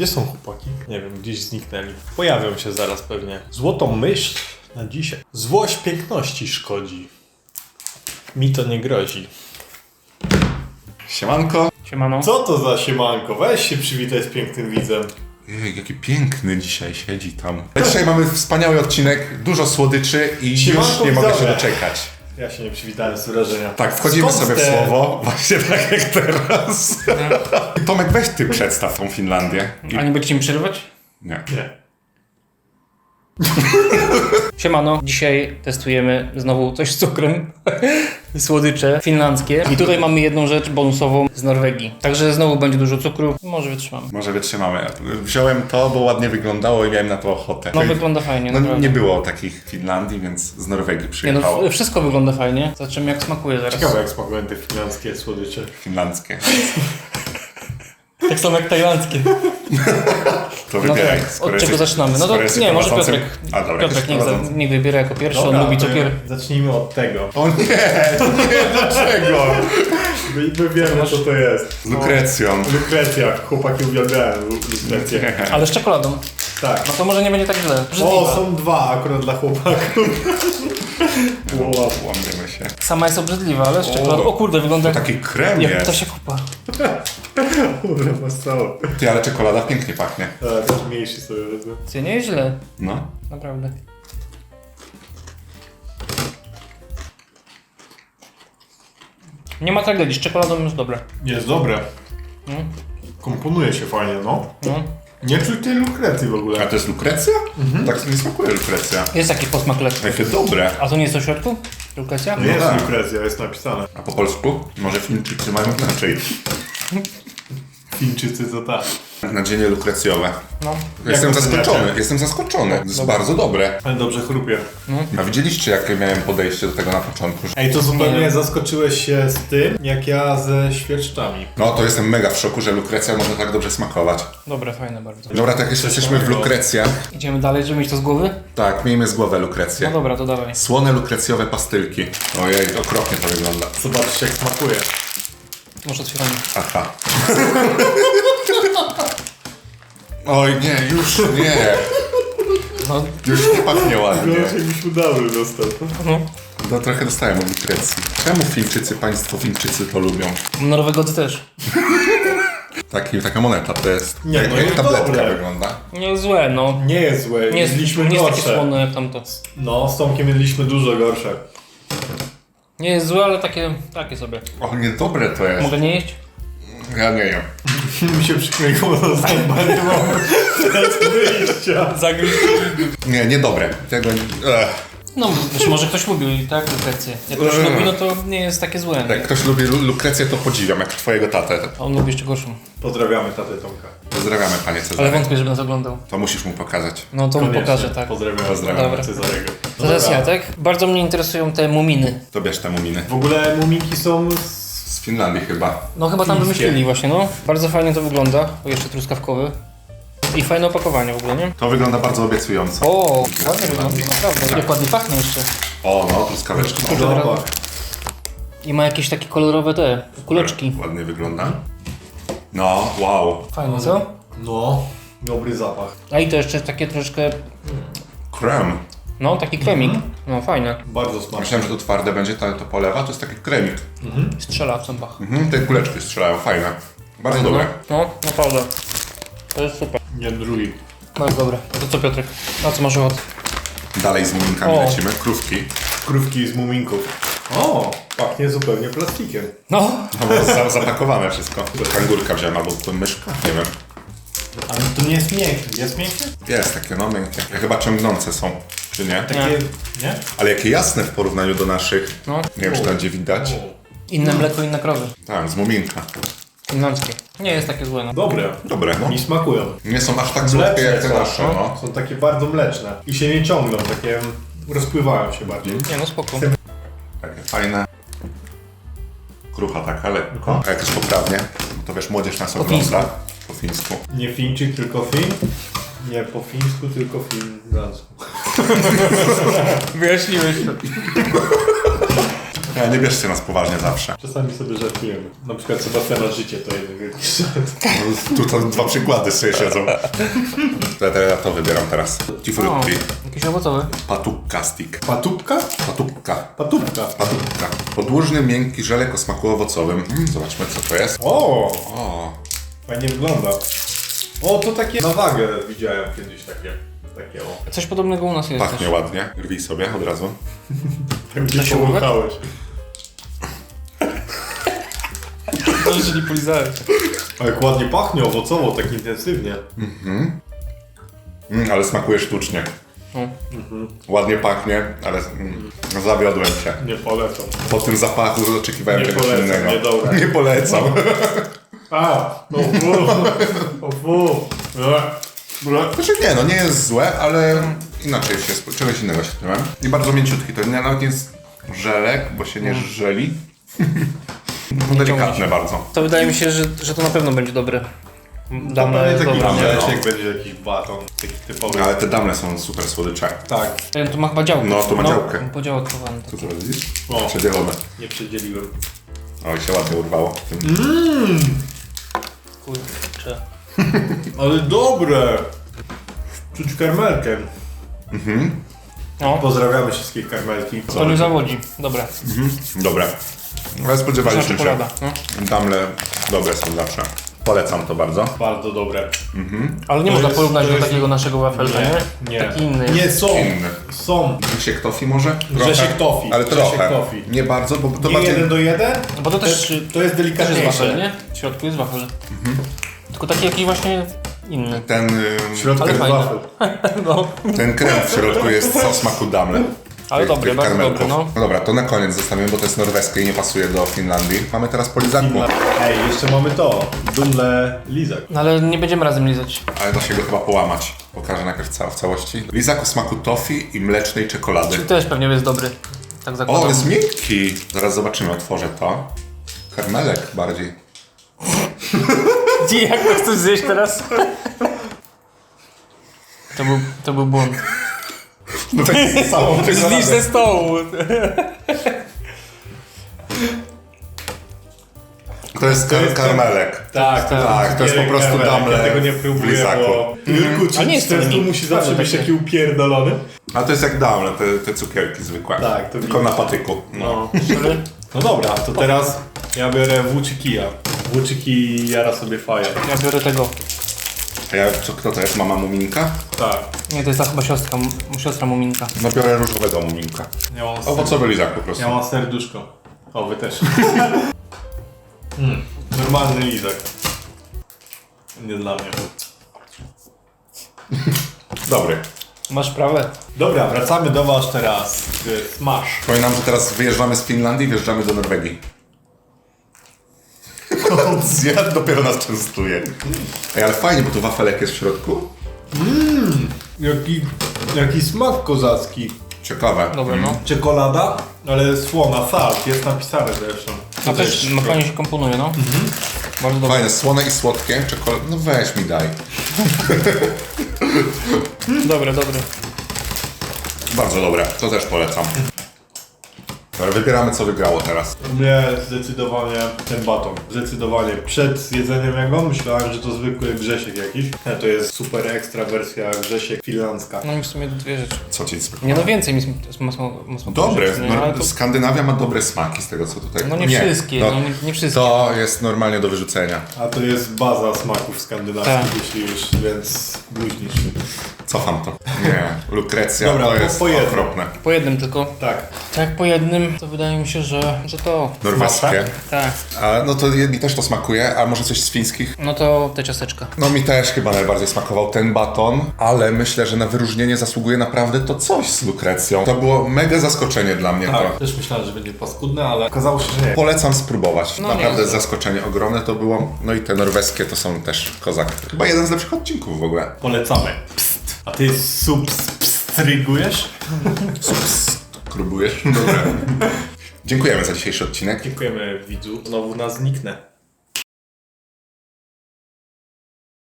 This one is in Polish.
Gdzie są chłopaki? Nie wiem, gdzieś zniknęli. Pojawią się zaraz pewnie. Złotą myśl na dzisiaj. Złość piękności szkodzi. Mi to nie grozi. Siemanko. Siemano. Co to za siemanko? Weź się przywitaj z pięknym widzem. Jej, jaki piękny dzisiaj siedzi tam. Dzisiaj mamy wspaniały odcinek, dużo słodyczy i Siemanko, już nie mogę się widzowie. doczekać. Ja się nie przywitałem z wrażenia. Tak, wchodzimy Skąd sobie w słowo, właśnie tak jak teraz. Tomek, weź ty przedstaw tą Finlandię. I... A nie będziecie mi przerywać? Nie. Nie. Siemano. Dzisiaj testujemy znowu coś z cukrem. Słodycze finlandzkie. I tutaj mamy jedną rzecz bonusową z Norwegii. Także znowu będzie dużo cukru. Może wytrzymamy. Może wytrzymamy. Wziąłem to, bo ładnie wyglądało i miałem na to ochotę. No wygląda fajnie, No, naprawdę. nie było takich w Finlandii, więc z Norwegii Nie przyjechało. no, wszystko wygląda fajnie. Zobaczymy jak smakuje zaraz. Ciekawe jak smakują te finlandzkie słodycze. Finlandzkie. Tak samo jak tajlandzkie. To No wybieraj. tak, skoro od czego zaczynamy? No to nie, może. Piotrek. A dobra, Piotrek niech, za, niech wybiera jako pierwszy, Dobra, on lubi cukier. Zacznijmy od tego. O nie, nie, dlaczego? My, my wiemy co to jest. Z Lukrecją. Lukrecja. Chłopaki uwielbiają lu- lukrecję. Ale z czekoladą. Tak. No to może nie będzie tak źle. O, Brzydliwa. są dwa akurat dla chłopaków. Wow. Łamiemy się. Sama jest obrzydliwa, ale z czekoladą. O kurde, wygląda jak, Taki krem jak jest. to się kupa. Kurde, masz. Ty, ale czekolada pięknie pachnie. Tak, też mniejszy sobie wezmę. Ty nie jest źle. No. Naprawdę. Nie ma tragedii, z czekoladą jest dobre. Jest dobre. Mm. Komponuje się fajnie, no. No. Nie czuć tej lukrecji w A ogóle. to jest lukrecja? Tak nie smakuje lukrecja. Jest taki posmak lekki. Jakie dobre. A to nie jest o środku? Lukrecja? Nie jest tak. lukrecja, jest napisane. A po polsku? Może Fińczycy mają inaczej. Fińczycy to tak. Nadzienie lukrecjowe. No. Jestem zaskoczony, jestem zaskoczony. To jest bardzo dobre. Ale dobrze chrupie. A widzieliście, jakie miałem podejście do tego na początku? że- Ej, to zupełnie Nie. zaskoczyłeś się z tym, jak ja ze świerszczami. No to jestem mega w szoku, że lukrecja może tak dobrze smakować. Dobre, fajne bardzo. Dobra, tak jeszcze jesteśmy w lukrecjach. Idziemy dalej, żeby mieć to z głowy? Tak, miejmy z głowy No lukrecję. dobra, to dawaj. Słone lukrecjowe pastylki. Ojej, okropnie to wygląda. Zobaczcie jak smakuje. Może otwieramy. Aha. Oj nie, już nie. No, Już nie pachnie ładnie. jakbyśmy dobry dostał. no. No trochę dostałem od lukrecji. Czemu Fińczycy, państwo Fińczycy to lubią? Norwegodzy też. Taki, taka moneta to jest. Nie, jak, no jak jest tabletka dobre. wygląda. Nie złe, no. Nie jest złe, Nie jest, jedliśmy nie jest takie gorsze. słone jak tamto. No, z Tomkiem jedliśmy dużo gorsze. Nie jest złe, ale takie, takie sobie. O, niedobre to jest. Mogę nie jeść? Ja nie jem. Mi się przykleiło do zęba, nie mam teraz wyjścia. Zagryź. Nie, niedobre. Tego nie... Ech. No, być może ktoś lubi, tak, lukrecję. Jak ktoś Eee. lubi, no to nie jest takie złe. Jak ktoś lubi lu- lukrecję, to podziwiam, jak twojego tatę. A on lubi jeszcze gorszą. Pozdrawiamy tatę Tomka. Pozdrawiamy, panie Ale Cezary. wątpię, żeby nas oglądał. To musisz mu pokazać. No to mu Koniecznie. pokażę, tak. Pozdrawiamy, Pozdrawiamy. Dobra. Cezarego. No Teraz dobra. ja, tak? Bardzo mnie interesują te muminy. To bierz te muminy. W ogóle muminki są z... Z Finlandii chyba. No chyba tam Chińskie. wymyślili właśnie, no. Bardzo fajnie to wygląda. O, jeszcze truskawkowy. I fajne opakowanie w ogóle, nie? To wygląda bardzo obiecująco. O, ładnie wygląda, naprawdę. Jak ładnie pachnie jeszcze. O, no, truskaweczka. Dobra. I ma jakieś takie kolorowe te kuleczki. Ładnie wygląda. No, wow. Fajne, co? No, dobry zapach. A i to jeszcze takie troszkę, Krem. No taki kremik. No fajne. Bardzo smaczny. Myślałem, że to twarde będzie, to, to polewa. To jest taki kremik. Strzela w zębach. Mhm, te kuleczki strzelają, fajne. Bardzo No, dobre. no, naprawdę. To jest super. Nie drugi. Bardzo dobre. To co Piotrek? Na co masz ochotę? Dalej z muminkami O. lecimy. Krówki. Krówki z muminków. O, pachnie zupełnie plastikiem. No. No, bo za, zapakowane wszystko. Kangurka wziąłem albo myszka, nie wiem. Ale to nie jest miękkie. Jest miękkie? Jest takie, no miękkie. Chyba ciągnące są, czy nie? Takie, nie? Ale jakie jasne w porównaniu do naszych. No. Nie wiem, czy to będzie widać. Inne mleko, inne krowy. Tak, z muminka. Finlandzkie. Nie jest takie złe. No. Dobre. Dobre, no. Mi smakują. Nie są aż tak słodkie jak te są, nasze, no. Są takie bardzo mleczne. I się nie ciągną, takie rozpływają się bardziej. Nie no spoko. Takie fajne. Krucha taka, lekko. A jak jest poprawnie, to wiesz, młodzież nas Po ogląda. Po fińsku. Nie Fińczyk, tylko Fin. Nie po fińsku, tylko finlandzku. Wyjaśniłeś to. Nie, nie bierzcie nas poważnie zawsze. Czasami sobie żartujemy. Na przykład Sebastiana życie to jeden wielki żart. No, Tu to dwa przykłady sobie siedzą. To ja, to ja to wybieram teraz. Ci frutti. jakiś owocowy. Patukka stick. Patupka? Patukka. Patupka. Patukka. Podłużny, miękki żelek o smaku owocowym. Mm, zobaczmy co to jest. O, O, fajnie wygląda. O, to takie na wagę widziałem kiedyś takie. Takie o. Coś podobnego u nas jest pachnie ładnie. Rwij sobie od razu. Tak gdzie się powąchałeś. też. Jeżeli polizałeś. Ale jak ładnie pachnie owocowo, tak intensywnie. Mm, ale smakuje sztucznie. No. Ładnie pachnie, ale mm, zawiodłem się. Nie polecam. Po tym zapachu oczekiwałem Nie czegoś polecam, innego. niedobre. Nie polecam. A, no fu, o fu. Znaczy nie, no nie jest złe, ale inaczej się, czegoś innego się spodziewałem. I bardzo mięciutki, to nie, nawet nie jest żelek, bo się nie żeli. No delikatne się. bardzo. To wydaje mi się, że, że to na pewno będzie dobre. To Damy pewnie taki no. mleczek będzie jakiś baton, taki typowy. Ale te damle są super słodycze. Tak, Ten tu ma chyba działkę. No, tu ma działkę. Podziałkowany. Tu to widzisz? O. Przedzielone. nie przedzieliłem. Oj, się ładnie urwało. Kurczę. Ale dobre! Czuć karmelkę. No, Pozdrawiamy wszystkie karmelki. to nie zawodzi. Dobra. Dobre. Ale Nasza spodziewaliśmy się. czekolada. No. Damle dobre są zawsze. Polecam to bardzo. Bardzo dobre. Ale nie To można jest- porównać to do jest- takiego naszego wafelka, nie? Nie. Taki inny jest. Nie, są. Inny. Są. Grzesiek tofi może? Grzesiek tofi. Ale Grzesiek trochę. tofi. Nie bardzo, bo to Nie bardziej... jeden do jeden? No Bo to też, To jest też jest delikatniejsze. wafel, nie? W środku jest wafel. Tylko taki jakiś właśnie inny. Ten, y, W środku Ale jest fajne. wafel. No. ten krem w środku jest o smaku damle. Ale Tych- dobry, tych bardzo dobry, no. dobra, to na koniec zostawimy, bo to jest norweskie i nie pasuje do Finlandii. Mamy teraz polizanku, Ej, jeszcze mamy to. Dumle lizak. No ale nie będziemy razem lizać. ale da się go chyba połamać. Pokażę najpierw ca- w całości. Lizak o smaku tofi i mlecznej czekolady. Też pewnie jest dobry. Tak zakładam. O, jest miękki! Zaraz zobaczymy, otworzę to. Karmelek bardziej. Ty, Jak to chcesz zjeść teraz? To był, to był błąd. No to jest całą Zlisz ze stołu. To jest kar- jest- karmelek. Tak, tak, Tak, to jest po prostu damle Ja tego nie w próbuję, lizaku. bo... Jurku, czy A nie jest to musi zawsze być taki upierdolony? A to jest jak damle, te, te cukierki zwykłe. Tak, to Tylko na patyku. No. Sorry. No dobra, to teraz ja biorę włóczykija. Włóczyki jara sobie faję. Ja biorę tego. A ja, co, kto to jest? Mama Muminka? Tak. Nie, to jest ta chyba siostra, m- siostra Muminka. No biorę różowego Muminka. Ja mam, ser... Owocowy lizak po prostu. ja mam serduszko. O, wy też. mm, normalny lizak. Nie dla mnie. Dobry. Masz prawę. Dobra, wracamy do was teraz. z Smash. Przypominam, że teraz wyjeżdżamy z Finlandii, wjeżdżamy do Norwegii. Zjadł, dopiero nas częstuje. Ej, ale fajnie, bo tu wafelek jest w środku. Jaki, jaki smak kozacki. Ciekawe. Dobra, no. Czekolada, ale słona, salt, jest napisane zresztą. A też no, fajnie się komponuje, no. Bardzo dobrze. Fajne, słone i słodkie. Czekolada. No weź mi daj. Dobre, dobre. Bardzo dobre. To też polecam. Dobra, wybieramy co wygrało teraz. Mnie zdecydowanie ten baton. Zdecydowanie. Przed jedzeniem jego myślałem, że to zwykły Grzesiek jakiś. A to jest super ekstra wersja Grzesiek finlandzka. No i w sumie dwie rzeczy. Co ci Nie no więcej mi mocno, mocno Dobre. Ale No, to, Skandynawia ma dobre smaki z tego co tutaj. No nie wszystkie, no nie- nie wszystkie. To jest normalnie do wyrzucenia. A to jest baza smaków skandynawskich, Tak. jeśli już, więc bluźnisz. Cofam to. Nie. Lukrecja Dobra, to po- jest po jednym. okropne. po jednym tylko. Tak. Tak, po jednym to wydaje mi się, że, że to. Norweskie. Tak. A, no to mi też to smakuje, a może coś z fińskich? No to te ciasteczka. No mi też chyba najbardziej smakował ten baton, ale myślę, że na wyróżnienie zasługuje naprawdę to coś z lukrecją. To było mega zaskoczenie dla mnie Tak, to. też myślałem, że będzie paskudne, ale okazało się, że nie. Polecam spróbować. No Naprawdę nie. zaskoczenie ogromne to było. No i te norweskie to są też kozak. Chyba jeden z lepszych odcinków w ogóle. Polecamy. Psst. A ty substrygujesz? Próbujesz? Dobra. Dziękujemy za dzisiejszy odcinek. Dziękujemy widzu. Znowu nas zniknę.